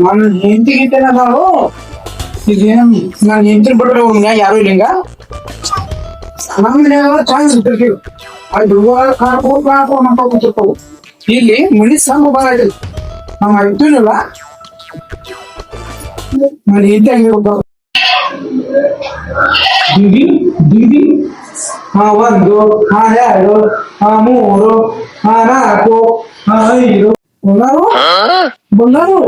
ನನ್ನ ಹೆಂಡತಿ ಗಿಂತ ನಾವು ಇದೇನ್ ನನ್ನ ಹೆಂಡತಿ ಬಿಟ್ರೆ ಮನ್ಯಾಗ ಯಾರು ಇಲ್ಲ ಹಿಂಗ ನಮ್ಮ ಮನ್ಯಾಗ ಚಾನ್ಸ್ ಇರ್ತೀವಿ ಅದು ಕಾಡ್ಕೊಂಡು ಕಾಡ್ಕೊಂಡು ನಮ್ಮ ಕೂತಿರ್ತಾವು ಇಲ್ಲಿ ಮನಿ ಸಂಘ ಬಾಳ ಐತಿ ನಾವು ಇರ್ತೀನಿಲ್ಲ ನನ್ನ ಹೆಂಡತಿ ಆಗಿರ್ಬೋದು ದೀದಿ ದೀದಿ ಹಾ ಒಂದು ಹಾ ಎರಡು ಹಾ ಮೂರು ಹಾ ನಾಲ್ಕು ಹಾ ಐದು. ಬಂಗಾರು? ಬಂಗಾರು?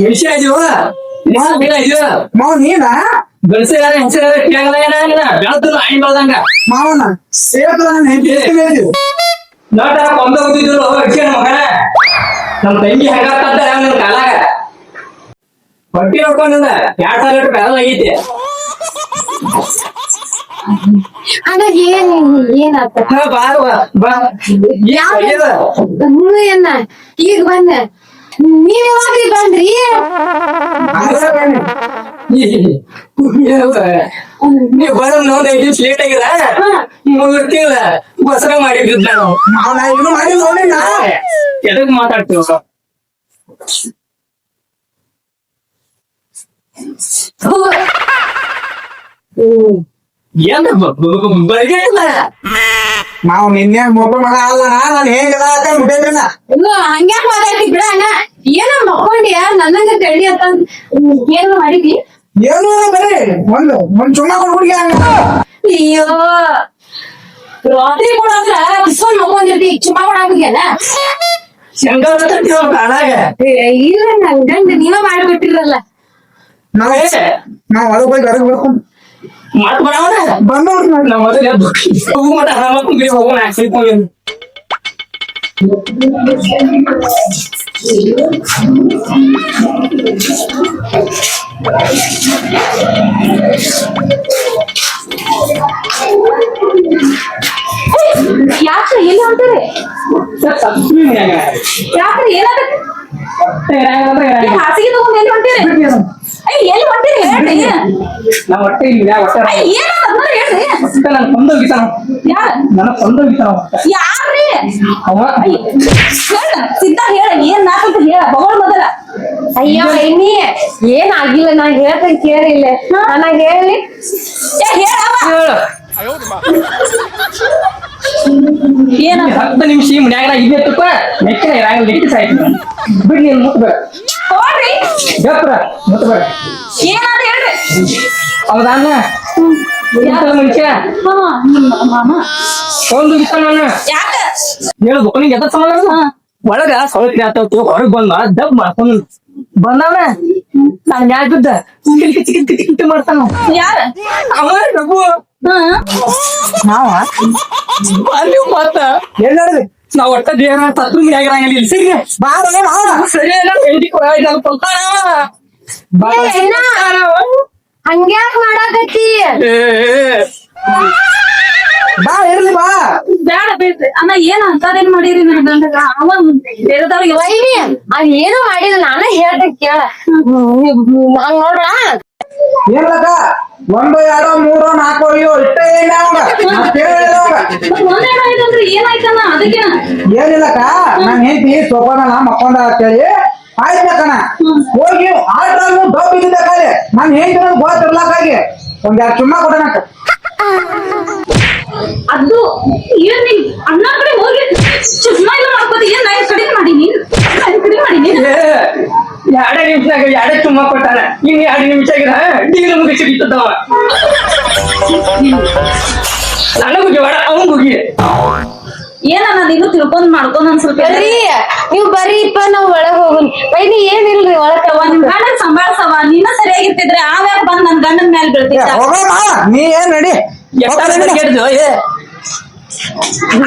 ಎಲ್ಸಿ ಇದೀವ ಮಾವ ನೀನ? ಬೆಳ್ಸ ಯಾರ ಹೆಂಚ ಯಾರ ಕೇಳಲ್ಲ ಬೆಳ್ದಂಗ. ಮಾವನ ಸೇರ್ತ ನನ್ನ ಹೆಂಡತಿ ನೋಟ ಕೊಂದ ಹೋಗಿದ್ರು ಅಕ್ಷಯ ಮಗನ. ನಮ್ ತಂಗಿ ಹೆಂಗಾಗ್ತಂತ ನನ್ ಕಾಲಾಗ. ಹೊಟ್ಟಿ ನೋಡ್ಕೊಂಡ ಎರಡ್ ಸಾವಿರ ರೂಪಾಯಿ ಆಗೈತಿ ಈಗ ಬಂದ. ನೀವ್ ಯಾವಾಗ ಬಂದ್ರಿ? ನೀವ್ ನೀವ್ ಬರೋ ಒಂದ್ ಐದ್ ದಿವ್ಸ ಲೇಟ್ ಆಗಿದ ಮೂರ್ ತಿಂಗಳ ಬಸರ ಮಾಡಿದ್ವಿ ನಾವು ಮಾವನ ಏನು ಮಾಡಿ ನೋಡಿ ನಾ. ಎದಕ್ ಮಾತಾಡ್ತೀವ ಏನ್ ಬಗೆ ಇಲ್ಲ. ಮಾವ ನಿನ್ನೆ ಮೊಬ ಮಗ ಅಲ್ಲ ನಾನು ಹೇಗಿಲ್ಲ ಬೇಕನ್ನ ಇನ್ನು ಹಂಗ್ಯಾಕ್ ಮಾತಾಡ್ತಿ ಬಿಡ ಅಣ್ಣ. ಏನೋ ಮಕ್ಕೊಂಡ್ಯ? ನನ್ನಂಗ ತಳಿ ಅಂತ ಏನು ಮಾಡಿದಿ ಏನು ಇಲ್ಲ ಬರೀ ಒಂದು ಒಂದ್ ಚುಮ್ಮ ಕೊಡ್ಬಿಡಿ ಅಯ್ಯೋ. ರಾತ್ರಿ ಕೊಡಂದ್ರ ಕಿಸ್ಕೊಂಡ್ ಮಕ್ಕೊಂಡಿರ್ತಿ ಚುಮ್ಮಾ ಮಾಡಾಕಿದ್ಯಲ್ಲ ಶಂಕರ ತರ್ತೀವ ಕಾಣಾಗ ಇಲ್ಲ ನನ್ ಗಂಡ ನೀವ ಮಾಡ್ಬಿಟ್ಟಿರಲ್ಲ. ನಾವ್ ನಾವ್ ಹೊರಗೆ ಹೋಗಿ ಹೊರಗೆ ಬರ್ಕೊಂಡು ಮತ್ ಬರವನ ಬಂದವ್ರು ನಮ್ಮ ಮೊದಲು ಎದ್ದು ಹೋಗು ಮಟ ಹರಾಮಕ್ ಬಿಡಿ ಹೋಗೋಣ ಆಕ್ಸಿಡ್ ಹೋಗಿ ಯಾಕ್ರಿ ಎಲ್ಲಿ ಹೊಂಟಿರಿ ಸಬ್ಸ್ಕ್ರೈಬ್ ಮಾಡ್ಯಾಗ ಯಾಕ್ರಿ ಏನಾದ ಹಾಸಿಗೆ ತಗೊಂಡ್ ಎಲ್ಲಿ ಹೊಂಟಿರಿ ಅಯ್ಯ ಎಲ್ಲಿ ಹೊಂಟಿರಿ? ಹೇಳ್ರಿ. ನಾವ್ ಹೊಟ್ಟೆ ಇಲ್ಲ ಹೊಟ್ಟೆ ಹೇಳ್ರಿ ಅಷ್ಟ ನನ್ ಕೊಂದೋಗಿತಾನ ಯಾರ? ನನ್ನ ಕೊಂದೋಗಿತಾನ ಯಾರ್ರಿ? ಅವ. ಹೇಳ ಸಿದ್ಧ ಹೇಳ ಏನ್ ನಾಕಂತ ಹೇಳ ಬಗೋಳ್ ಮೊದಲ. ಅಯ್ಯೋ ಇನ್ನಿ ಏನಾಗಿಲ್ಲ ಆಗಿಲ್ಲ ನಾ ಹೇಳ್ತೇನೆ ಕೇಳಿಲ್ಲ. ನಾ ಹೇಳಿ. ಹೇಳವ ಹೇಳು. ಏನ ಹತ್ತು ನಿಮಿಷ ಈ ಮನ್ಯಾಗ ಇದೇ ತುಪ್ಪ ನೆಕ್ಕಿನ ಇರಂಗಿಲ್ಲ ಲಿಕ್ಕಿ ಸಾಯ್ತು ಬಿಡ್ ನೀನ್ ಮುಟ್ಬೇಡ. ಗಪ್ರ ಮುಟ್ಬೇಡ. ಹೇಳ್ರಿ. ಹೌದಾನ? ಮನುಷ್ಯ? ಮಾಮ. ಒಂದು ನಾನು ಯಾಕ? ನಿಂಗೆ ಒಳಗ ಆತವತ್ತು ಹೊರಗ್ ಬಂದ ದಬ್ ಮಾಡ್ಕೊಂಡ್ ಬಂದಾವ ನಾನ್ ಮ್ಯಾಗ ಬಿದ್ದ. ಕಿಟಕಿ ಕಿಟಕಿ ಮಾಡ್ತಾನ ಯಾರ? ಅವ ಡಬ್ಬು ನಾವ? ಅಲ್ಲಿ ಮತ್ತ ಎಲ್ಲಿ ನೋಡ್ರಿ ನಾವ್ ಒಟ್ಟ ದೇವರ ತತ್ವ ಆಗಿರಂಗಿಲ್ಲ ಇಲ್ಲಿ. ಬಾರ ಮಾವ ಸರಿ ಕೊಡ್ತಾನ ಹಂಗ್ಯಾಕ್ ಮಾಡಾಕತ್ತಿ? ಬಾ ಇರ್ಲಿ ಬಾ. ಬೇಡ ಬೇಡ್ರಿ ಅಣ್ಣ ಏನ್ ಅಂತದೇನ್ ಮಾಡಿರಿ ನನ್ನ ಗಂಡಗ? ಅವ ಬೇರೆದವ್ರಿಗೆ ಏನು ಮಾಡಿಲ್ಲ ನಾನ ಹೇಳ್ದೆ ಕೇಳ. ನಾನ್ ನೋಡ್ರ? ಏನ್ಲಕ್ಕ? ಒಂದು ಎರಡು ಮೂರು ನಾಲ್ಕು ಅಯ್ಯೋ ಇಷ್ಟೇ ಇಲ್ಲ ಏನಿಲ್ಲಕ್ಕ ನಾನ್ ಹೆಂಡತಿ ಸೋಪಾನ ಮಕ್ಕೊಂಡ ಅಂತೇಳಿ ಆಯ್ತಕ್ಕಣ. ಹೋಗಿ ಆಡ್ರಾಗ ಡಬ್ಬ ಇದ್ದಿದ್ದ ನಾನು ನಾನ್ ಹೆಂಡತಿ ಗೊತ್ತಿರ್ಲಾಕಾಗಿ ಒಂದ್ ಎರಡು ಚುಮ್ಮ ಕೊಡನಕ್ಕ ಅದು ಏನ್ ನಿನ್ ಅಣ್ಣ ಕಡೆ ಹೋಗಿ ಚುಮ್ಮ ಇಲ್ಲ ಮಾಡ್ಕೋತಿ ಏನ್ ನಾನು ಕಡಿಮೆ ಮಾಡಿ ನೀನ್? ಕಡಿಮೆ ಮಾಡಿ ನೀನ್? ಎರಡೇ ನಿಮಿಷನಾಗ ಎರಡೇ ಚುಮ್ಮ ಕೊಟ್ಟಾನ ಇನ್ ಎರಡು ನಿಮಿಷ ಆಗಿರ ಡೀಲ್ ಮುಗಿಸಿ ಬಿತ್ತದವ ನನಗೂ ಜೋಡ ಅವನ್ ಮುಗಿ ಏನಣ್ಣ ನೀನು ತಿಳ್ಕೊಂಡ್ ಮಾಡ್ಕೊಂಡ್ ಒಂದ್ ಸ್ವಲ್ಪ ಬರ್ರಿ ನೀವು ಬರ್ರಿಪ್ಪ ನಾವ್ ಒಳಗ್ ಹೋಗುನ್ ಬೈನಿ ಏನಿಲ್ರಿ ಒಳಗ ನಿಮ್ ಗಂಡ ಸಂಭಾಳ್ಸವ ನೀನ ಸರಿಯಾಗಿರ್ತಿದ್ರೆ ಆವ್ಯಾಗ ಬಂದ್ ನನ್ ಗಂಡನ ಮೇಲೆ ಏ, ಬೀಳ್ತಿದ್ದ ಹೋಗೋ ಮಾವ ನೀ ಏನ್ ನಡಿ ಎಷ್ಟಾರ ಕೇಳಿದ್ವು ಏ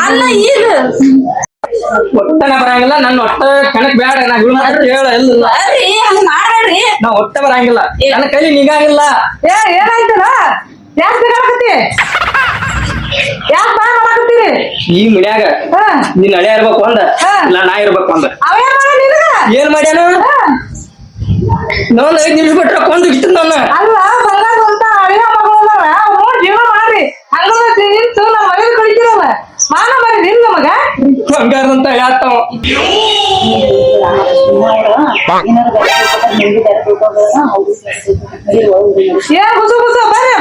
ಅಲ್ಲ ಈಗ ಒಟ್ಟನ ಬರಂಗಿಲ್ಲ ನನ್ನ ಒಟ್ಟ ಕಣಕ್ ಬೇಡ ನಾ ಗುಣ ಹೇಳ ಇಲ್ಲ ಬರ್ರಿ ಹಂಗ ಮಾಡ್ರಿ ನಾ ಒಟ್ಟ ಬರಂಗಿಲ್ಲ ನನ್ನ ಕೈಲಿ ನಿಗಾಗಿಲ್ಲ ಏ ಏನಾಯ್ತದ ಯಾಕೆ ಬೇಕಾಗತ್ತಿ ಯಾಕೆ ಬಾ ಮಾಡಾಕತ್ತೀರಿ ಈ ಮನ್ಯಾಗ ನೀನ್ ಹಳೆ ಇರ್ಬೇಕು ಒಂದ ಇಲ್ಲ ನಾ ಇರ್ಬೇಕು ಒಂದ ಅವೇ ಮಾಡ ನಿನಗ ಏನ್ ಮಾಡ್ಯಾನ ನಾವ್ ಐದ್ ನಿಮಿಷ ಬಿಟ್ರ ಕೊಂದು ಇಟ್ಟು ನನ್ನ ಅಲ್ಲ ಬಂದಾಗ ಅಂತ ಅಳಿಯ ಮಗಳು ಅದಾವ ಅವ್ ನೋಡ್ ಜೀವನ ಮಾಡ್ರಿ ಹಂಗದ ನಿಂತು ನಮ್ಮ ಮಗನ ಕಳಿತಿರಲ್ಲ ಮಾನ ಮರಿ ನಿನ್ ನಮಗ ಬಂಗಾರದಂತ ಹೇಳ್ತಾವ. ಏನ್ ಹೊಸ ಹೊಸ ಬರ್ರಿ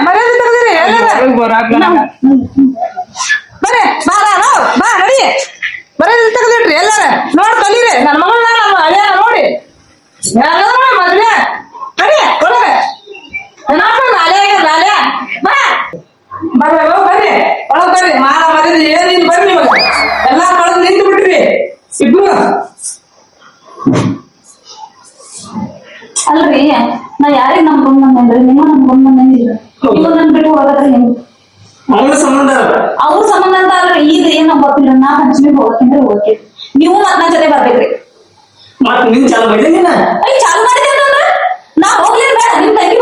ನೀವು ಮತ್ ನನ್ನ ಜೊತೆ ಬರ್ಬೇಕ್ರಿ. ಮತ್ ನಿನ್ ಚಾಲು ಮಾಡಿದೆ ನೀನ? ಅಯ್ಯ ಚಾಲು ನಾ ಹೋಗ್ಲಿಲ್ಲ ಬೇಡ ನಿಮ್ ತಂಗಿ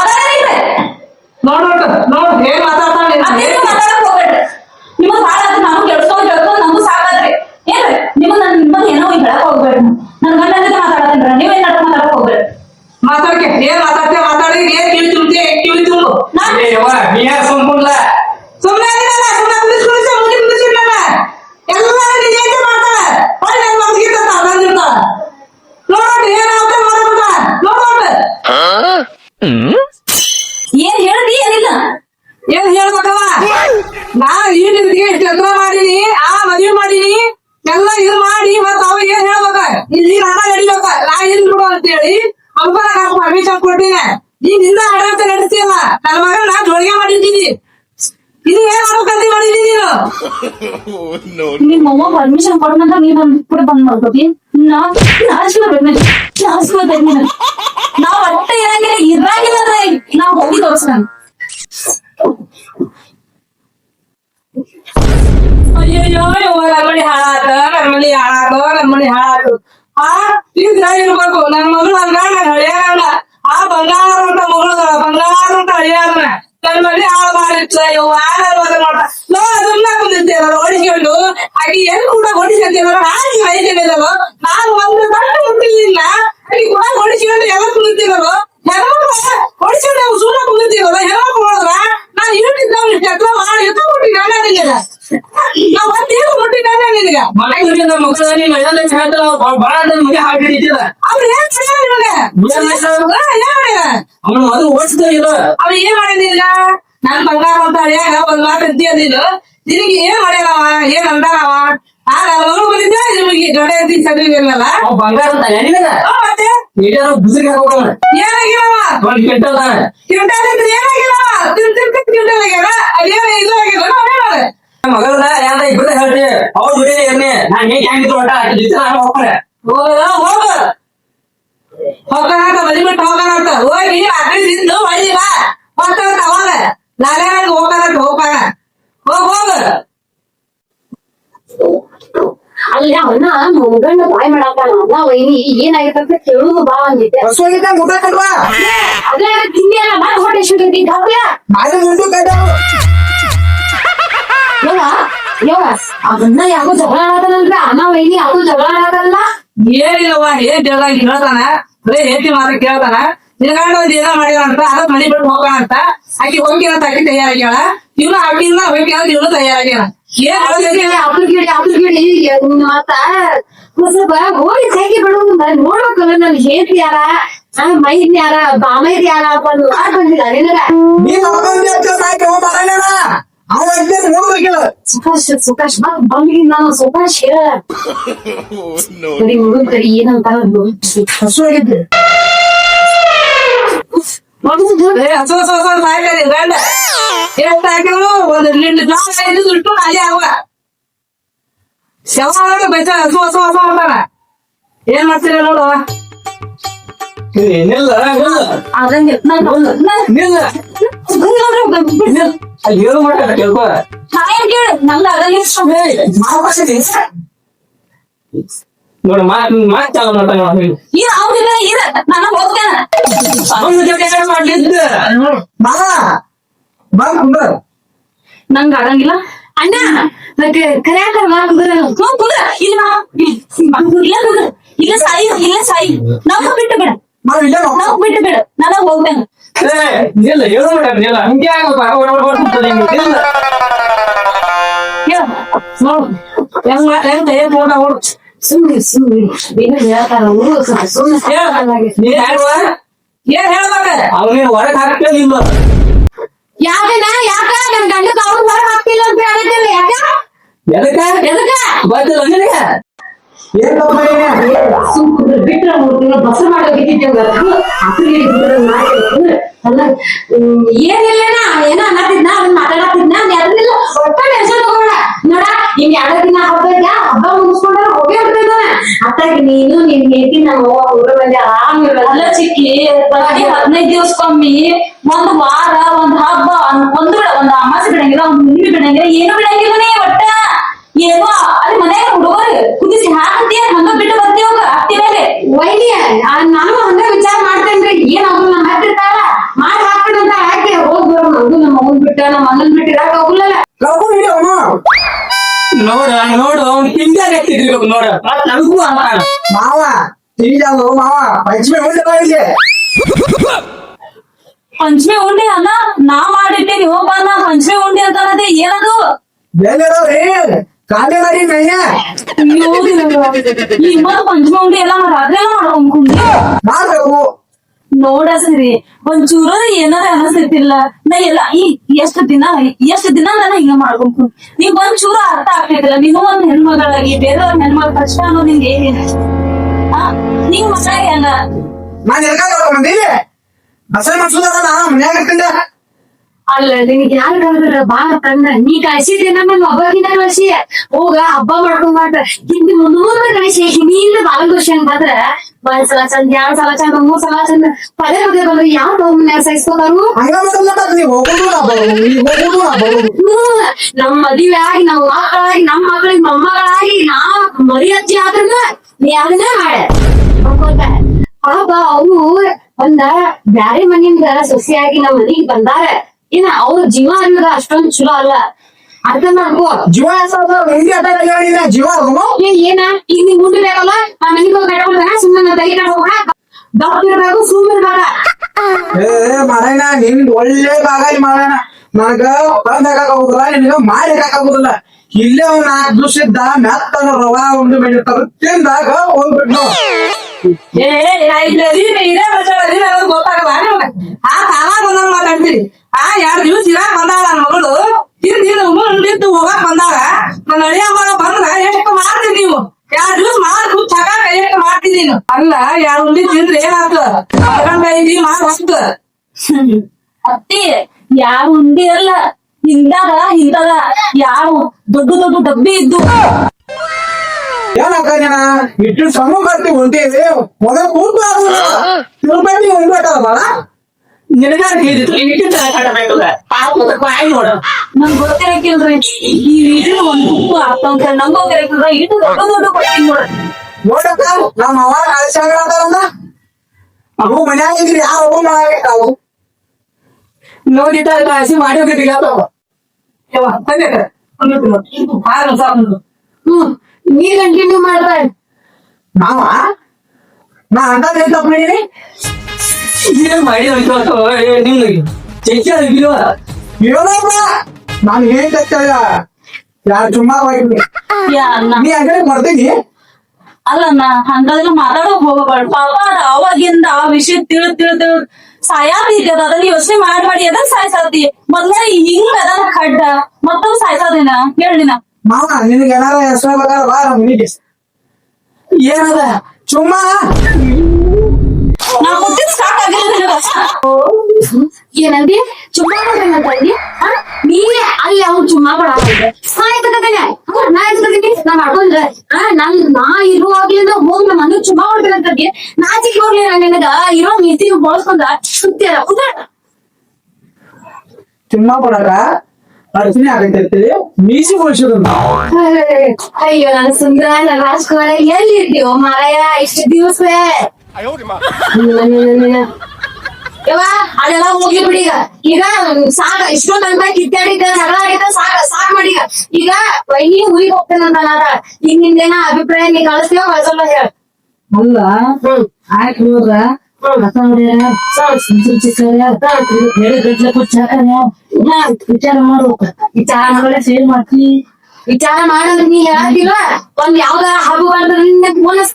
ಅದಾರೇನ್ರಿ ನೋಡ್ ನೋಡ್ ನೋಡ್ ಏನ್ ಮಾತಾಡ್ತಾಳೆ ಅದೇನು ಮಾತಾಡಕ್ ಹೋಗ್ಬೇಡ್ರಿ. ನಿಮಗ್ ನಾನು ಕೇಳ್ಕೊಂಡ್ ನಮಗೂ ಸಾಕಾದ್ರಿ. ಏನ್ರಿ ನಿಮಗ್ ನನ್ ನಿಮ್ಮ ಏನೋ ಈಗ ಹೇಳಕ್ ಹೋಗ್ಬೇಡ್ರಿ ನನ್ ಗಂಡ ಜೊತೆ ಮಾತಾಡತ್ತೇನ್ರಿ ನೀವೇನ್ ನಾಟಕ ಮಾತಾಡಕ್ ಹೋಗ್ಬೇಡ್ರಿ. ಮಾತಾಡ್ಕೆ ಏನ್ ಮಾತಾಡ್ತೇವೆ ಮಾತಾಡಿ ಏನ್ ನಾನು ತುಂಬು ನಾನ್ ಏ ಯವ್ವ ನೀ ಯಾರು ಸುಮ್ಕುಂಡ್ಲ ಸುಮ್ನೆ ಆಗಿರಲ್ಲ ಸುಮ್ನೆ ಕುದಿಸ್ ಕುದಿಸ್ ಮುಗಿ ಕುದಿಸಿರ್ತಾನ ಎಲ್ಲ ನಿಜ ಐತೆ ಮಾಡ್ತಾಳ ಹೊಳ್ಳಿ ನನ್ ಮಗ್ಗಿರ್ತಾಳ ಬಂದಿರ್ತಾಳ ನೋಡ್ರಿ ಏನಾಗುತ್ತೆ ಮಾಡ್ಬೇಕ ನೋಡ್ರಿ ಏನ್ ಹೇಳ್ದಿ ಏನಿಲ್ಲ ಏನ್ ಹೇಳ್ಬೇಕವ ನಾ ಈ ನಿಮ್ಗೆ ಇಷ್ಟೆಲ್ಲ ಮಾಡೀನಿ ಆ ಮದ್ವೆ ಮಾಡೀನಿ ಎಲ್ಲ ಇದು ಮಾಡಿ ಮತ್ತ ಅವ ಏನ್ ಹೇಳ್ಬೇಕ ಇಲ್ಲಿ ಹಣ ನಡಿಬೇಕ ನಾ ಅಂತೇಳಿ ಅನುಕೂಲ ಪರ್ಮಿಷನ್ ಕೊಟ್ಟಿನಿ ನೀ ನಿಂದ ಆಡಳಿತ ನಡೆಸಿಯಲ್ಲ ನನ್ನ ಮಗನ ನಾ ಜೋಳಿಗೆ ಮಾಡಿದ್ದೀನಿ. ಇದು ಏನ್ ಮಾಡ್ಬೇಕಂತ ಮಾಡಿದ್ದೀನಿ ನೀನು? ನಿಮ್ ಅವ್ವ ಪರ್ಮಿಷನ್ ಕೊಡೋಣ ನೀ ಬಂದ್ ಕೂಡ ಬಂದ್ ಮಾಡ್ಕೋತಿ. ನಾ ನಾಚ್ಕೋಬೇಕು ನಾಚ್ಕೋಬೇಕು ನಾ ನಾವ್ ಒಟ್ಟ ಇರಂಗಿಲ್ಲ ಇರಂಗಿಲ್ಲ ನಾ ನಾವ್ ಹೋಗಿ ತೋರಿಸ್ತಾನ ಅಯ್ಯಯ್ಯೋ ಅಯ್ಯೋ ನನ್ ಹಾಳಾತ ನಮ್ಮಲ್ಲಿ ಹಾಳಾತ ನಮ್ಮಲ್ಲಿ ಹಾಳಾತು. ಆ ಇದ್ರ ಇರ್ಬೇಕು ನನ್ ಮಗಳು ಹಂಗ ನನ್ ಹಳಿಯಾರಲ್ಲ ಆ ಬಂಗಾರ ಅಂತ ಮಗಳು ಬಂಗಾರ ಅಂತ ಹಳಿಯಾರನ ನನ್ ಮನೆ ಹಾಳು ಮಾಡಿಟ್ಲ ಯವ್ವ ನನ್ ಮಗ ನೋಡ ನೋ ಸುಮ್ನ ಕುಂದಿದ್ದೇವ ಓಡಿಸ್ಕೊಂಡು ಆಕಿ ಎಲ್ಲಿ ಕೂಡ ಓಡಿಸ್ಕೊಂತೀವ ಹಾಗೆ ವಯಸ್ಸಿನದವ ನಾನು ಒಂದು ತಟ್ಟು ಮುಟ್ಟಿಲ್ಲ ಆಕಿ ಕೂಡ ಓಡಿಸ್ಕೊಂಡು ಎಲ್ಲ ಕುಂದಿದ್ದೀವಲ್ಲ ಹೆಣ್ಮಕ್ಳು ಓಡಿಸ್ಕೊಂಡು ನಾವು ಸುಮ್ಮನೆ ಕುಂದಿದ್ದೀವಲ್ಲ ಹೆಣ್ಮಕ್ಳು ನೋಡಿದ್ರ ನಾನು ಇಟ್ಟಿದ್ದ ಇಷ್ಟೆಲ್ಲ ಮಾಡಿ ಎತ್ಕೊಂಡ್ಬಿಟ್ಟು ನಾನೇ ಅವನು ಮೊದಲು ಓಡಿಸ್ತಾ ಇಲ್ಲ. ಅವ ಏನ್ ಮಾಡಿದಿಲ್ಲ ನಾನ್ ಬಂಗಾರ ಅಂತ ಅಳಿಯಾಗ ಒಂದ್ ಮಾತು ಅಂತೀಯ ನೀನು ನಿನಗೆ ಏನ್ ಮಾಡ್ಯಾನವ ಏನ್ ಅಂದಾನವ ಆ ಮಗಳು ಬಂದಿದ್ದ ನಿಮಗೆ ಗಡೆ ಅಂತಿ ಬಂಗಾರ ಅಂತ ಆ, ಮತ್ತೆ? ನೀಟಾರ ಬುಸಿಗೆ ಹಾಕೋಣ ಏನಾಗಿಲ್ಲವ? ಒಂದ್ ಕೆಟ್ಟದಾನ ಕಿಂಟಾಲಿಂದ ಏನಾಗಿಲ್ಲವ? ಅದೇನ ಇದು ಆಗಿಲ್ಲ ಅವನೇ ಮಗಳದ ಯಾರ ಇಬ್ಬರ ಹೇಳ್ತಿ ಅವ್ರು ಬಿಡಿ ಎಣ್ಣೆ ನಾನು ಹೇಗೆ ಹೆಂಗಿದ್ರು ಒಟ್ಟ ಜೊತೆ ನಾನು ಹೋಗ್ತಾರೆ ಹೋಗ ಹೋಗ ಹೋಗೋಣ ಮದಿ ಬಿಟ್ಟು ಹೋಗೋಣ ಹೋಗಿ ತಿಂದು ಹೊಳ್ಳಿ ಬಾ. ಹೋಗ್ತಾನ ಅವಾಗ ನಾಳೆ ನಂಗೆ ಹೋಗೋಣ ಹೋಗಾಗ ಹೋಗ್ ಹೋಗ. ಅಲ್ಲ ಅವನ್ನ ಮಗಣ್ಣ ಬಾಯ್ ಮಾಡಾಕಣ ಅಲ್ಲ ವೈನಿ ಏನಾಗಿತ್ತಂತ ಕೇಳುದು ಬಾ ಅಂದಿದ್ದೆ. ಹಸುವಾಗಿದ್ದ ಊಟ ಕಲ್ವಾ ಅದೇ ಮಾಡಿ ಹೊಟ್ಟೆ ಸುಟ್ಟಿದ್ದಿ ಕಾವ್ಯ ಬಾಯಿ ಮುಂಡು ಯವ್ವ ಅದನ್ನ ಯಾಕೋ ಜಗಳ ಆಡದಲ್ರಿ ಅಣ್ಣ ವೈನಿ ಯಾಕೋ ಜಗಳ ಆಗಲ್ಲ ಏನಿಲ್ಲವ್ವ ಏನ್ ಜಗಳ ಹೇಳ್ತಾನ? ಬರೀ ಹೇಳ್ತಿ ಮಾತ್ರ ಕೇಳ್ತಾನ? ನಿನ್ಗಂಡ ಒಂದ್ ಏನೋ ಮಾಡಿದ ಅಂತ ಅದ ಮನಿ ಬಿಟ್ಟು ಹೋಗೋಣ ಅಂತ? ಆಕಿ ಹೋಗಿ ಅಂತ ಆಕಿ ತಯಾರಾಗ್ಯಾಳ? ಇವನು ಆಕಿಂದ ಹೋಗಿ ಅಂತ ಇವನು ತಯಾರಾಗ್ಯಾಳ. ಏನ್? ಅವ್ರ ಗಿಡಿ ಅವ್ರ ಗಿಡಿ ಮತ್ತ ಸ್ವಲ್ಪ ಹೋಗಿ ಸೈಕಿ ಬಿಡು ನೋಡ್ಬೇಕಲ್ಲ ನನ್ ಹೇತಿ ಯಾರ? ಮೈದ್ ಯಾರ? ಬಾಮೈದ್ ಯಾರ? ಬಂದು ಬಂದಿಲ್ಲ ನಿನಗ? ಸುಖಾಶ್ ಸುಖಾಶ್ ಬಂದ್ರಿ ನಾನು ಸುಖಾಶ್ ಹೇಳ ಹುಡುಗ ಕರಿ ಏನಂತ ಹಸುವಾಗಿದ್ದೆ. ಏನ್ ಮಾಡ್ತೀರ ನೋಡು? ಅಲ್ಲಿ ಏನು ಮಾಡ್ತಾರೆ ಕೇಳ್ಕೊ ನೋಡು ಮಾತ್ ಮಾತ್ ಚಾಲು ಬಂದ್ ನಂಗ ಆಗಂಗಿಲ್ಲ ಅಣ್ಣ ಮತ್ತೆ ಕರ್ಯಾಕ ಕುಂದ್ರ ಕುಂದ್ರ. ಇಲ್ಲ ಇಲ್ಲ ಸಾಯಿ ಇಲ್ಲ ಸಾಯಿ. ನಾವು ಬಿಟ್ಟು ಬಿಡ. ನಾವ್ ಇಲ್ಲೇ ನಾವು ಬಿಟ್ಟು ಬಿಡ ಮಾಡ್ತಾರೆ ನಿಲ್ಲ ಹಂಗೆ ಆಗಪ್ಪ ಹಿಂಗೆ. ಏನ್ ನೋಡ ನೋಡು. ಸುಮ್ನೆ ಸುಮ್ನೆ ಹೇಳ್ತಾರ ಹೇಳುವ ಏನ್ ಹೇಳ್ಬೇಕ? ಅವನೇನು ಹೊರಗ್ ಹಾಕ್ತೇನೆ ಇಲ್ಲ ನಾ? ಯಾಕ? ನನ್ ಗಂಡಕ್ ಅವ್ರು ಹೊರ ಹಾಕ್ತಿಲ್ಲ ಅಂತ ಹೇಳಿದ್ದಿಲ್ಲ ಯಾಕ? ಎದಕ್ಕ? ಎದಕ್ಕ? ಗೊತ್ತಿಲ್ಲ ನಿನಗೆ. ಸುಮ್ನೆ ಬಿಟ್ರ ಮೂರ್ ತಿಂಗಳು ಬಸ್ ಮಾಡೋಗಿದ್ದೇವೆ ಮಾಡಿ ಅಲ್ಲ ಹ್ಮ್, ಏನಿಲ್ಲನ ಏನೋ ಅದನ್ನ ಮಾತಾಡತ್ತಿದ್ನ ಯಾರಿಲ್ಲ ಒಟ್ಟ ಟೆನ್ಷನ್ ತಗೋಣ ನೋಡ ಇನ್ ಎರಡು ದಿನ ಹಬ್ಬ ಹಬ್ಬ ಮುಗಿಸ್ಕೊಂಡ್ರೆ ಹೋಗೇ ಅತ್ತಾಗಿ ನೀನು ನಿನ್ ಹೆಂಡತಿ ನಮ್ಮ ಅವ್ವ ಊರ ಬಂದೆ ಆರಾಮ್ ಅಲ್ಲ ಇರಲ್ಲ ಚಿಕ್ಕಿ. ಪ್ರತಿ ಹದಿನೈದು ದಿವಸಕ್ಕೊಮ್ಮಿ ಒಂದ್ ವಾರ ಒಂದ್ ಹಬ್ಬ ಒಂದ್ ಒಂದು ಒಂದ್ ಅಮಾಸೆ ಬಿಡಂಗಿಲ್ಲ ಒಂದ್ ಹುಣ್ಣಿ ಬಿಡಂಗಿಲ್ಲ ಏನು ಬಿಡಂಗಿಲ್ಲ ನೀ ಒಟ್ಟ ಏನೋ ಅಲ್ಲಿ ಮನ್ಯಾಗ ಹುಡುಗರು ಕುದಿಸಿ ಹಾಕ್ತೀಯ ಹಂಗ ಬಿಟ್ಟು ಬರ್ತೀವ ಅತ್ತಿ ಮೇಲೆ ವೈನಿ ಆ, ನಾನು ಹಂಗ ವಿಚಾರ ಮಾಡ್ತೇನ್ರಿ ಏನ್ ಅವ್ರು ನಮ್ಮ ಹತ್ತಿರ್ತಾರ ಮಾಡಿ ಹಾಕ್ಬಿಡಂತ ಹಾಕಿ ಹೋಗ್ ಬರೋ ನಂದು ನಮ್ಮ ಅವ್ನ್ ಬಿಟ್ಟ ನಮ್ಮ ಅಣ್ಣನ್ ಬಿಟ್ಟು ಇರಾಕ್ ಹೋಗ್ಲಲ್ಲ ಕರ್ಕೊಂಡ್ ಹಿಡಿ ಅವ್ನು. ನೋಡ ನೋಡು ಅವ್ನು ತಿಂದಾಗ ಎತ್ತಿದ್ರು ನೋಡ ಮತ್ತ್ ನನಗೂ ಅನ್ಮಾನ ಮಾವ ತಿಳಿದಲ್ಲ ಮಾವ ಪಂಚಮಿ ಮುಂದೆ ಬಾ ಇಲ್ಲಿ ಪಂಚಮಿ ಉಂಡಿ ಅನ್ನ ನಾ ಮಾಡಿಟ್ಟೇನಿ ಹೋಗ ನಾ ಪಂಚಮಿ ಉಂಡಿ ಅಂತ ಅನ್ನೋದೇ ಏನದು ಎಲ್ಲಿದಾವ್ರಿ ಕಾಲೇ ಮಾಡಿ ನಯ್ಯ ಈ ಮತ್ ಪಂಚಮಿ ಉಂಡಿ ಎಲ್ಲ ರಾತ್ರಿ ಎಲ್ಲ ಮಾಡ್ಕೊಂಡ್ಕೊಂಡಿ ಮಾಡ್ಬೇಕು ನೋಡ ಸರಿ, ಒಂಚೂರ ಏನಾರ ಅನಸ್ತೈತಿಲ್ಲ. ನಾ ಎಲ್ಲ ಈ ಎಷ್ಟ್ ದಿನ ಎಷ್ಟ್ ದಿನ ನಾನು ಹಿಂಗ ಮಾಡ್ಕೊಂಡ್ ನೀವ್ ಒಂಚೂರ ಅರ್ಥ ಆಗ್ತೈತಿಲ್ಲ. ನೀನು ಒಂದ್ ಹೆಣ್ಮಗಳಾಗಿ, ಬೇರೆಯವ್ರ ಹೆಣ್ಮಗಳ ಕಷ್ಟ ಅನ್ನೋ ನಿಂಗೆ ಏನಿಲ್ಲ. ನೀವ್ ಮನ್ಯಾಗ ಹೆಂಗ ನಾನ್ ಎಲ್ಲ ಬಂದಿರಿ ಹಸೆ ಮನ್ಸುದ ನಾನು ಮನ್ಯಾಗ ಇರ್ತಿದ್ದೆ ಅಲ್ಲ, ನಿನಗೆ ಯಾರು ಕಳ್ದ್ರ ಬಾ ತಂದ. ನೀ ಕಳ್ಸಿದ್ದೆ ನಮ್ಮ ಒಬ್ಬಗಿನ ಕಳ್ಸಿ. ಹೋಗ, ಹಬ್ಬ ಮಾಡ್ಕೊಂಡ್ ಮಾಡ ಹಿಂದಿ ಮುಂದ್ ಕಳಿಸಿ. ಹಿಂದಿಯಿಂದ ಬಾಳ ವರ್ಷ ಹಂಗ್ ಬಂದ್ರ. ಒಂದ್ ಸಲ ಚಂದ, ಎರಡ್ ಸಲ ಚಂದ, ಮೂರ್ ಸಲ ಚಂದ. ಪದೇ ಪದೇ ಬಂದ್ರೆ ಯಾವ ಮನ್ಯಾಗ ಸಹಿಸ್ಕೋತಾರು? ಹಂಗ ಮಾತಾಡ್ಲಕ್ಕ ನೀವ್ ಹೋಗುದು ನಾ ಬರೋದು ನೀವ್ ಹೋಗುದು ನಾ ಬರೋದು ಹ್ಮ್. ನಮ್ ಮದ್ವೆ ಆಗಿ ನಮ್ ಮಕ್ಕಳಾಗಿ, ನಮ್ ಮಕ್ಕಳಿಗೆ ಮೊಮ್ಮಗಳಾಗಿ, ನಾ ಮರಿ ಅಜ್ಜಿ ಆದ್ರನ ನೀ ಅದನ್ನ ಮಾಡ. ಪಾಪ ಅವ್ರು ಒಂದ ಬ್ಯಾರೆ ಮನೆಯಿಂದ ಸೊಸೆಯಾಗಿ ನಮ್ ಮನಿಗ್ ಬಂದಾರ. ಏನ ಅವ್ರ ಜೀವ ಅನ್ನೋದ ಅಷ್ಟೊಂದ್ ಚಲೋ ಅಲ್ಲ ಅರ್ಥ ಮಾಡ್ಕೋ ಜೀವ ಜೀವ ಏ ಏನ ಈಗ ನೀವ್ ಮುಂದೆ ಬೇಕಲ್ಲ ಆ ಮನಿಗ್ ಹೋಗಿ ಕಟ್ಕೊಂಡ್ರ ಸುಮ್ಮನೆ ತಲೆ ಕಡೆ ಡಾಕ್ಟರ್ ದಪ್ಪ ಇರ್ಬೇಕು ಸುಮ್ಮ ಇರ್ಬೇಕ ಏ ಮಾಡೋಣ ನಿನ್ ಒಳ್ಳೆ ಬಾಗಾಯಿ ಮಾರಾಯಣ ನನಗ ಬಂದ್ ಹಾಕಾಗುದಿಲ್ಲ ನಿನಗ ಮಾಡಿ ಹಾಕಾಗುದಿಲ್ಲ ಇಲ್ಲೇ ಒಂದ್ ನಾಲ್ಕು ದಿವಸ ಇದ್ದ ರವ ಉಂಡು ಬೆಳಿತಾರ ತಿಂದಾಗ ಹೋಗ್ಬಿಟ್ಟು ಏ ಅದಿನ ಅನ್ನೋದು ಗೊತ್ತಾಗಲ್ಲ ಆ ಕಾಲ ಮಾತಾಡ್ತೀನಿ ಆ ಎರಡ್ ದಿವಸ ಇರಾಕ್ ಬಂದಾಳ ನನ್ ಮಗಳು. ತಿಂದ್ ತಿಂದು ಹೋಗಾಕ್ ಬಂದಾಗ ನನ್ನ ಅಳಿಯ ಮಗ ಬಂದ್ರ ಎಷ್ಟು ಮಾಡ್ತೀನಿ ನೀವು? ಎರಡ್ ದಿವಸ ಮಾಡಿ ಕುಚ್ಚ ಹಾಕಾಕ ಎಷ್ಟು ಮಾಡ್ತೀನಿ ನೀನು? ಅಲ್ಲ ಎರಡ್ ಉಂಡಿ ತಿಂದ್ರೆ ಏನಾಗ್ತದ ಕರ್ಕೊಂಡ್ ಇದೀವಿ ಹೊಸ್ತು ಅತ್ತಿ ಯಾವ ಉಂಡಿ ಅಲ್ಲ ಹಿಂದಾಗ ಹಿಂದಾಗ ಯಾವ ದೊಡ್ಡ ದೊಡ್ಡ ಡಬ್ಬಿ ಇದ್ದು. ಏನಕ್ಕ ನೀನ? ಇಟ್ಟು ಸಮ ಬರ್ತೀವಿ ಉಂಟಿ. ಮೊದಲು ಕೂತು ತಿರುಪತಿ ಹೊಂದ್ಬಿಟ್ಟದ ಬಾಳ? ನಂಗ್ ಗೊತ್ತಿರಕಿಲ್ರಿ ಈ ರೀತಿ ಒಂದ್ ಉಪ್ಪು ಆಗ್ತಾವಂತ ನಂಗ್ ಗೊತ್ತಿರಕಿಲ್ರ ಇಟ್ಟು ದೊಡ್ಡ ದೊಡ್ಡ ಕೊಡ್ತೀನಿ ನೋಡ್ರಿ ನೋಡಕ್ಕ ನಮ್ಮ ಅವ ಅಳಸಾಗ್ರಂದ ಅವು ಮನ್ಯಾಗ ಇದ್ರಿ ಯಾವ ಅವು ಮಾಡಾಕತ್ತಾವು ನೋಡಿದ್ದ ಹ್ಮ್ ನೀ ಕಂಟಿನ್ಯೂ ಮಾಡ್ರ ನಾವ? ನಾ ಅಂತ ತಪ್ಪು ಮಾಡೀನಿ ಏನ್ ಮಾಡಿ ಹೋಯ್ತು ನಿಮ್ಗೆ ಚೈತ್ಯ ಇಲ್ವ ಏನಪ್ಪ ನಾನು ಏನ್ ತಕ್ಕಲ್ಲ ಯಾರ ಸುಮ್ಮ ನಾ- ನೀ ಹಂಗೆ ಬರ್ತೀನಿ ಅಲ್ಲ ನಾ ಹಂಗಾದ್ರೆ ಮಾತಾಡೋಕ್ ಹೋಗಬಾರ್ದು ಪಾಪ ಅದ ಅವಾಗಿಂದ ಆ ವಿಷಯ ತಿಳ್ ತಿಳ್ ತಿಳ್ ಅದ ಅದನ್ನ ಯೋಚನೆ ಮಾಡಿ ಮಾಡಿ ಅದನ್ನ ಸಾಯ್ಸಾತಿ ಮೊದ್ಲ ಹಿಂಗ ಅದನ್ನ ಖಡ್ಡ ಮತ್ತೊಂದ್ ಸಾಯ್ಸಾದಿನ ಹೇಳಿನ ಮಾವ ನಿನಗೆ ಏನಾರ ಹೆಸರು ಬಾ ಮನೆಗೆ ಏನದ ಸುಮ್ಮ ಏನಂದಿ? ಚುಮ್ಮಾ ಮಾಡ್ಬೇಕಂತಂದಿ ನೀನೇ ಅಲ್ಲಿ ಅವ್ರು ಚುಮ್ಮಾ ಮಾಡಾಕಂದ್ರೆ ನಾ ಎತ್ತಕತ್ತೇನೆ ನಾ ಎತ್ತಕತ್ತೀನಿ ನಾ ನನ್ ನಾ ಇರುವಾಗ್ಲಿಂದ ಹೋಗ್ ನಮ್ಮ ಮನೆ ಚುಮ್ಮಾ ನಾ ನಾಚಿಕೆ ಹೋಗ್ಲಿ ನಾನು ನಿನಗ ಇರೋ ಮಿತಿ ಬಳಸ್ಕೊಂಡ ಸುತ್ತಿರ ಕುದ್ರ ಚುಮ್ಮಾ ಕೊಡಕ ಅರ್ಚನೆ ಆಗೈತಿ ಮೀಸಿ ಅಯ್ಯೋ ನಾನು ಸುಂದರ ರಾಜ್ ರಾಜ್ಕುಮಾರ. ಎಲ್ಲಿ ಇರ್ತೀವೋ ಮಾರಾಯ? ಇಷ್ಟು ದಿವಸ ಅದೆಲ್ಲ ಹೋಗ್ಲಿ ಬಿಡಿ ಈಗ. ಈಗ ಸಾಕ ಇಷ್ಟೊಂದ್ ಅಂತ ಕಿತ್ತಾಡಿದ್ದ ಜಗಳ ಆಗಿದ್ದ ಸಾಕ ಸಾಕ್ ಮಾಡಿ ಈಗ. ಈಗ ಊರಿಗೆ ಊರಿಗೆ ಅಂತ ನಾದ ಈಗ ನಿಂದೇನ ಅಭಿಪ್ರಾಯ ನೀ ಕಳಿಸ್ತೀವ ಕಳ್ಸಲ್ಲ ಹೇಳ. ಅಲ್ಲ ಆಯ್ತು ನೋಡ್ರ ವಿಚಾರ ಮಾಡ್ಬೇಕು. ವಿಚಾರ ಮಾಡಲೇ ಸೇವ್ ಮಾಡ್ತಿ ವಿಚಾರ ಮಾಡಂದ್ರ ನೀ ಹೇಳಿಲ್ಲ ಒಂದ್ ಯಾವ್ದ ಹಬ್ಬ ಬಂದ್ರ ನಿನ್ನ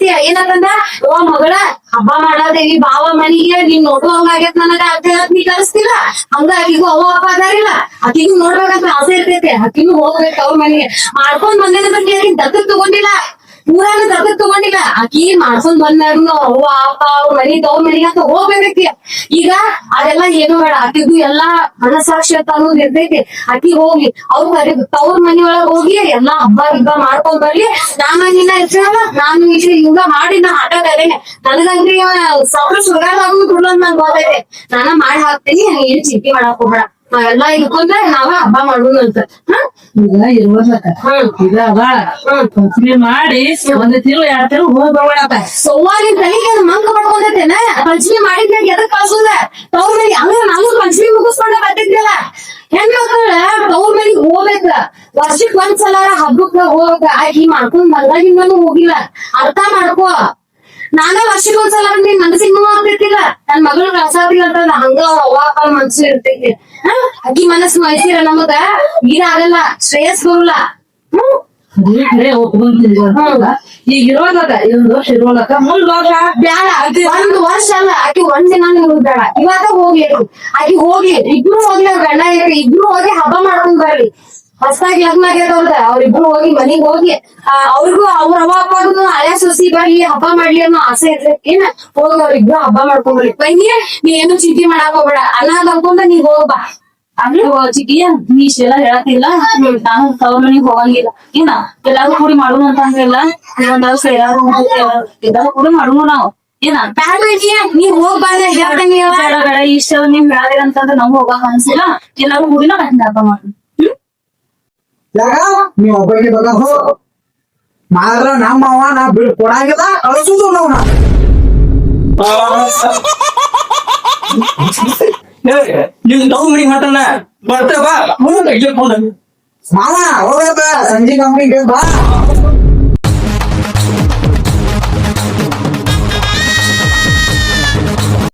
ಏನಂತಂದ್ರ, ಓ ಮಗಳ, ಹಬ್ಬ ಮಾಡದೇವಿ ಬಾವ ಮನಿಗೆ, ನೀನ್ ನೋಡುವಂಗ ಆಗೇತ್ ನನಗ ಅಂತ ನೀ ಕಳಿಸ್ತಿಲ್ಲ ಹಂಗ ಆಕಿಗೂ ಅವ್ವ ಅಪ್ಪ ಅದಾರಿಲ್ಲ. ಆಕಿಗೂ ನೋಡ್ಬೇಕಂತ ಆಸೆ ಇರ್ತೈತೆ. ಆಕಿಗೂ ಹೋಗ್ಬೇಕು ಅವ್ರ ಮನಿಗೆ. ಮಾಡ್ಕೊಂಡ್ ಬಂದೇನ ಬಗ್ಗೆ ದತ್ತ ತಗೊಂಡಿಲ್ಲ. ಊರಾಗ ದತ್ತಕ್ ತಗೊಂಡಿಲ್ಲ. ಆಕಿ ಮಾಡ್ಕೊಂಡ್ ಬಂದಾರ್ನು ಅವ್ವ ಅಪ್ಪ, ಅವ್ರ ಮನಿ, ತವ್ರ ಮನಿಗೆ ಅಂತ ಹೋಗ್ಬೇಕಿ ಈಗ ಅದೆಲ್ಲ ಏನು ಬೇಡ. ಆಕಿಗೂ ಎಲ್ಲಾ ಮನಸಾಕ್ಷಿ ಅಂತ ಅನ್ನೋದು ಇರ್ತೈತಿ. ಆಕಿ ಹೋಗಿ, ಅವ್ರ ಮನೆ, ತವ್ರ ಮನಿ ಒಳಗ್ ಹೋಗಿ ಎಲ್ಲಾ ಹಬ್ಬ ಹಬ್ಬ ಮಾಡ್ಕೊಂಡ್ ಬರ್ಲಿ. ನಾನು ನಿನ್ನ ಇರ್ತೀನಲ್ಲ ನಾನು ಈಗ ಹಿಂಗ ಮಾಡಿ ನಾ ಆಟ ಅದೇನೆ ನನಗಂಗ್ರಿ ಸಾವಿರ ಸುಗಾರ ಆಗುದು ನಂಗೆ ಗೊತ್ತೈತೆ. ನಾನ ಮಾಡಿ ಹಾಕ್ತೀನಿ ಏನ್ ಚಿಂತೆ ಮಾಡಕ್ ಹೋಗ್ಬೇಡ. ನಾವೆಲ್ಲಾ ಇಟ್ಕೊಂಡ್ರೆ ನಾವ ಹಬ್ಬ ಮಾಡೋಣಂತ ಹ? ಈಗ ಇರ್ಬೋದಕ್ಕ. ಈಗ ಬಾಳ ಮಾಡಿ ಒಂದ್ ತಿಂಗಳು ಎರಡ್ ತಿಂಗಳು ಹೋಗಿ ಬರ್ಬೇಡತ್ತ ಸೋವಾಲಿನ ತಲೆಗೆ ಅದು ಮಂಕ ಮಾಡ್ಕೊಂಡೈತೇನ ಪಂಚಮಿ ಮಾಡಿದ್ನಾಗ ಎದಕ್ ಕಳ್ಸೋದ ತವ್ರ ಮೇಲೆ ಹಂಗ ನಾನು ಪಂಚಮಿ ಮುಗಿಸ್ಕೊಂಡ ಬರ್ತಿದ್ನಲ್ಲ ಹೆಣ್ಮಕ್ಳ ತವ್ರ ಮೇಲೆ ಹೋಗ್ಬೇಕ. ವರ್ಷಕ್ ಒಂದ್ ಸಲ ಹಬ್ಬಕ್ಕ ಹೋಗ್ಬೇಕ ಆಕಿ ಮಾಡ್ಕೊಂಡ್ ಬಂದಾಗಿಂದನು ಹೋಗಿಲ್ಲ. ಅರ್ಥ ಮಾಡ್ಕೋ. ನಾನ ವರ್ಷಕ್ಕೆ ಒಂದ್ ಸಲ ನಿನ್ ಮನಸ್ಸಿಗೆ ನೋವು ಆಗ್ತಿರ್ತಿಲ್ಲ. ನನ್ ಮಗಳು ಕಳ್ಸಾತಿಲ್ಲ ಅಂತಂದ ಹಂಗ ಅವಾಪ ಅವ್ವ ಅಪ್ಪ ಮನ್ಸು ಇರ್ತೈತಿ ಹ? ಆಕಿ ಮನಸ್ಸು ವಹಿಸಿರ ನಮಗ? ಇದಾಗಲ್ಲ ಶ್ರೇಯಸ್ ಬರಲ್ಲ. ಹ್ಮ್? ಈಗ ಇರೋದಕ್ಕ ಇದೊಂದ್ ವರ್ಷ ಇರೋದಕ್ಕ ಮುಂದ್ ವರ್ಷ? ಬ್ಯಾಡ ಒಂದ್ ವರ್ಷ ಅಲ್ಲ. ಆಕಿ ಒಂದ್ ದಿನ ಬೇಡ. ಇವಾಗ ಹೋಗ್ಲಿ. ಆಕಿ ಹೋಗ್ಲಿ. ಇಬ್ರು ಹೋಗ್ಲಿ ಗಂಡ ಹೆಂಡ್ತಿ ಇಬ್ರು ಹೋಗಿ ಹಬ್ಬ ಮಾಡ್ಕೊಂಡ್ ಬರ್ಲಿ. ಹೊಸದಾಗಿ ಲಗ್ನ ಆಗ್ಯದವ್ರದ ಅವ್ರಿಬ್ರು ಹೋಗಿ ಮನಿಗ್ ಹೋಗಿ ಆ, ಅವ್ರಿಗೂ ಅವ್ರ ಅವ್ವ ಅಪ್ಪಗೂ ಹಳೆ ಸೊಸಿ ಬರ್ಲಿ ಹಬ್ಬ ಮಾಡ್ಲಿ ಅನ್ನೋ ಆಸೆ ಇರ್ತೈತಿ ಹೋಗಿ ಅವ್ರಿಬ್ರು ಹಬ್ಬ ಮಾಡ್ಕೊಂಡ್ರಿ ಬನ್ನಿ ನೀ ಏನು ಚಿಂತೆ ಮಾಡಕ್ ಹೋಗ್ಬೇಡ. ಅನ್ನ ಅನ್ಕೊಂಡ ನೀ ಹೋಗ್ ಬಾ. ಅಂದ್ರೆ ಚಿಕ್ಕಿ ನೀ ಇಷ್ಟೆಲ್ಲ ಹೇಳತ್ತಿಲ್ಲ. ನಾನು ತವ್ರ ಮನಿಗ್ ಹೋಗಂಗಿಲ್ಲ. ಏನ? ಎಲ್ಲಾರು ಕೂಡಿ ಮಾಡೋಣ ಅಂತ ಹಂಗಿಲ್ಲ ಒಂದ್ ವರ್ಷ ಎಲ್ಲಾರು ಎಲ್ಲಾರು ಕೂಡಿ ಮಾಡೋಣ ನಾವು. ಏನ? ನೀ ನೀ ಹೋಗ್ ಬಾ ನಾ ಹೇಳ್ದಂಗೆ ಹೇಳ. ಬೇಡ ಬೇಡ ಇಷ್ಟ ನೀವ್ ಹೇಳದಿರ ನಮ್ಗೆ ನಮ್ಗ್ ಹೋಗಕ್ ಅನ್ಸಿಲ್ಲ. ಎಲ್ಲಾರು ಕೂಡಿ ನಾವ್ ಹಬ್ಬ ಮಾಡೋಣ. ಯಾಕ? ನೀವ್ ಒಬ್ಬರಿಗೆ ಬರೋದು ಮಾತ್ರ ನಮ್ಮ ಅವ ನಾ ಬಿಡ್ ಕೊಡಾಗಿಲ್ಲ ಕಳಿಸುದು ನಾವು ನಾ ನೀವು ತವ್ ಮನಿಗ್ ಮಾತಾಡ ಬರ್ತೇವ ಮುಂದೆ ಮಾವ ಹೋಗತ್ತ ಸಂಜೆ ಕಂಪ್ನಿಗೆ ಬಾ.